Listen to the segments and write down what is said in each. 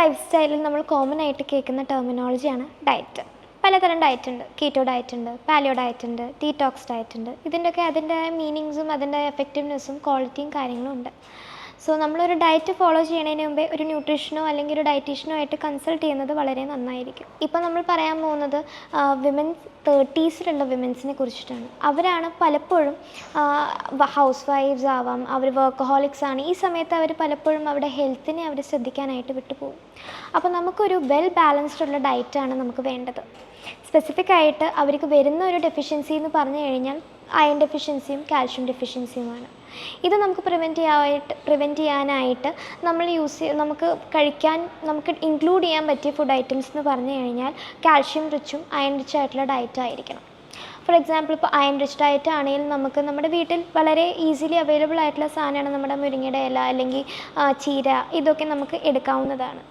Life സ്റ്റൈലിൽ നമ്മൾ common ആയിട്ട് കേൾക്കുന്ന ടെർമിനോളജിയാണ് ഡയറ്റ് പലതരം ഡയറ്റ് ഉണ്ട്. കീറ്റോ ഡയറ്റ് ഉണ്ട് പാലിയോ ഡയറ്റ് ഉണ്ട് ഡീറ്റോക്സ് ഡയറ്റ് ഉണ്ട്. ഇതിന്റെയൊക്കെ അതിന്റെ മീനിങ്സും അതിന്റെ എഫക്റ്റീവ്നെസ്സും ക്വാളിറ്റിയും കാര്യങ്ങളും ഉണ്ട്. സോ നമ്മളൊരു ഡയറ്റ് ഫോളോ ചെയ്യുന്നതിന് മുമ്പേ ഒരു ന്യൂട്രീഷനോ അല്ലെങ്കിൽ ഒരു ഡയറ്റീഷ്യനോ ആയിട്ട് കൺസൾട്ട് ചെയ്യുന്നത് വളരെ നന്നായിരിക്കും. ഇപ്പോൾ നമ്മൾ പറയാൻ പോകുന്നത് വിമൻസ് തേർട്ടീസിലുള്ള വിമൻസിനെ കുറിച്ചിട്ടാണ്. അവരാണ് പലപ്പോഴും ഹൗസ് വൈഫ്സ് ആവാം അവർ വർക്കഹോളിക്സ് ആണ്. ഈ സമയത്ത് അവർ പലപ്പോഴും അവരുടെ ഹെൽത്തിനെ അവർ ശ്രദ്ധിക്കാനായിട്ട് വിട്ടുപോകും അപ്പോൾ നമുക്കൊരു വെൽ ബാലൻസ്ഡ് ഉള്ള ഡയറ്റാണ് നമുക്ക് വേണ്ടത്. സ്പെസിഫിക് ആയിട്ട് അവർക്ക് വരുന്ന ഒരു ഡെഫിഷ്യൻസി എന്ന് പറഞ്ഞു കഴിഞ്ഞാൽ അയൺ ഡെഫിഷ്യൻസിയും കാൽഷ്യം ഡെഫിഷ്യൻസിയുമാണ് ഇത് നമുക്ക് പ്രിവെന്റ് ചെയ്യാനായിട്ട് പ്രിവെന്റ് ചെയ്യാനായിട്ട് നമ്മൾ യൂസ് നമുക്ക് കഴിക്കാൻ നമുക്ക് ഇൻക്ലൂഡ് ചെയ്യാൻ പറ്റിയ ഫുഡ് ഐറ്റംസ് എന്ന് പറഞ്ഞു കഴിഞ്ഞാൽ കാൽഷ്യം റിച്ചും അയൺ റിച്ച് ആയിട്ടുള്ള ഡയറ്റ് ആയിരിക്കണം. ഫോർ എക്സാമ്പിൾ ഇപ്പോൾ അയൺ റിച്ച് ഡയറ്റ് ആണെങ്കിൽ നമുക്ക് നമ്മുടെ വീട്ടിൽ വളരെ ഈസിലി അവൈലബിൾ ആയിട്ടുള്ള സാധനമാണ് നമ്മുടെ മുരിങ്ങയുടെ ഇല അല്ലെങ്കിൽ ചീര ഇതൊക്കെ നമുക്ക് എടുക്കാവുന്നതാണ്.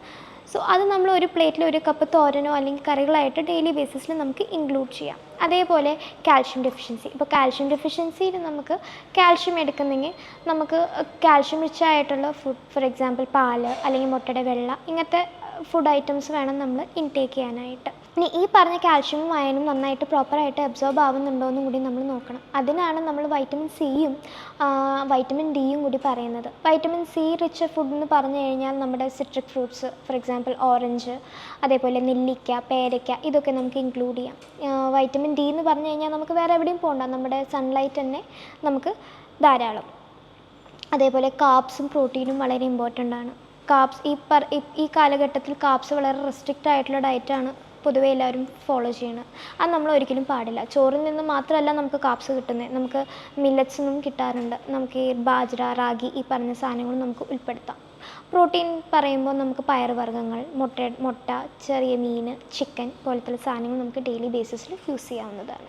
സോ അത് നമ്മൾ ഒരു പ്ലേറ്റിൽ ഒരു കപ്പ് തോരനോ അല്ലെങ്കിൽ കറികളായിട്ട് ഡെയിലി ബേസിസിൽ നമുക്ക് ഇൻക്ലൂഡ് ചെയ്യാം. അതേപോലെ കാൽഷ്യം ഡെഫിഷ്യൻസി ഇപ്പോൾ കാൽഷ്യം ഡെഫിഷ്യൻസിയിൽ നമുക്ക് കാൽഷ്യം എടുക്കുന്നെങ്കിൽ നമുക്ക് കാൽഷ്യം റിച്ച് ആയിട്ടുള്ള ഫുഡ് ഫോർ എക്സാമ്പിൾ പാൽ അല്ലെങ്കിൽ മുട്ടയുടെ വെള്ള ഇങ്ങനത്തെ ഫുഡ് ഐറ്റംസ് വേണം നമ്മൾ ഇൻടേക്ക് ചെയ്യാനായിട്ട്. ഇനി ഈ പറഞ്ഞ കാൽഷ്യവും അയണും നന്നായിട്ട് പ്രോപ്പറായിട്ട് അബ്സോർബ് ആവുന്നുണ്ടോ എന്നും കൂടി നമ്മൾ നോക്കണം. അതിനാണ് നമ്മൾ വൈറ്റമിൻ സിയും വൈറ്റമിൻ ഡിയും കൂടി പറയുന്നത്. വൈറ്റമിൻ സി റിച്ച് ഫുഡ് എന്ന് പറഞ്ഞു കഴിഞ്ഞാൽ നമ്മുടെ citric fruits for example orange അതേപോലെ നെല്ലിക്ക പേരയ്ക്ക ഇതൊക്കെ നമുക്ക് ഇൻക്ലൂഡ് ചെയ്യാം. വൈറ്റമിൻ ഡി എന്ന് പറഞ്ഞു കഴിഞ്ഞാൽ നമുക്ക് വേറെ എവിടെയും പോകണ്ട നമ്മുടെ സൺലൈറ്റ് തന്നെ നമുക്ക് ധാരാളം. അതേപോലെ കാപ്സും പ്രോട്ടീനും വളരെ ഇമ്പോർട്ടന്റ് ആണ്. കാപ്സ് ഈ- ഈ കാലഘട്ടത്തിൽ കാപ്സ് വളരെ റെസ്ട്രിക്റ്റ് ആയിട്ടുള്ള ഡയറ്റാണ് പൊതുവേ എല്ലാവരും ഫോളോ ചെയ്യണം. അത് നമ്മൾ ഒരിക്കലും പാടില്ല. ചോറിൽ നിന്ന് മാത്രമല്ല നമുക്ക് കാപ്സ് കിട്ടുന്നത്. നമുക്ക് മില്ലറ്റ്സ് നിന്നും കിട്ടാറുണ്ട്. നമുക്ക് ഈ ബാജ്ര റാഗി ഈ പറഞ്ഞ സാധനങ്ങൾ നമുക്ക് ഉൾപ്പെടുത്താം. പ്രോട്ടീൻ പറയുമ്പോൾ നമുക്ക് പയറുവർഗങ്ങൾ മുട്ട മുട്ട ചെറിയ മീൻ ചിക്കൻ പോലത്തെ സാധനങ്ങൾ നമുക്ക് ഡെയിലി ബേസിസിൽ യൂസ് ചെയ്യാവുന്നതാണ്.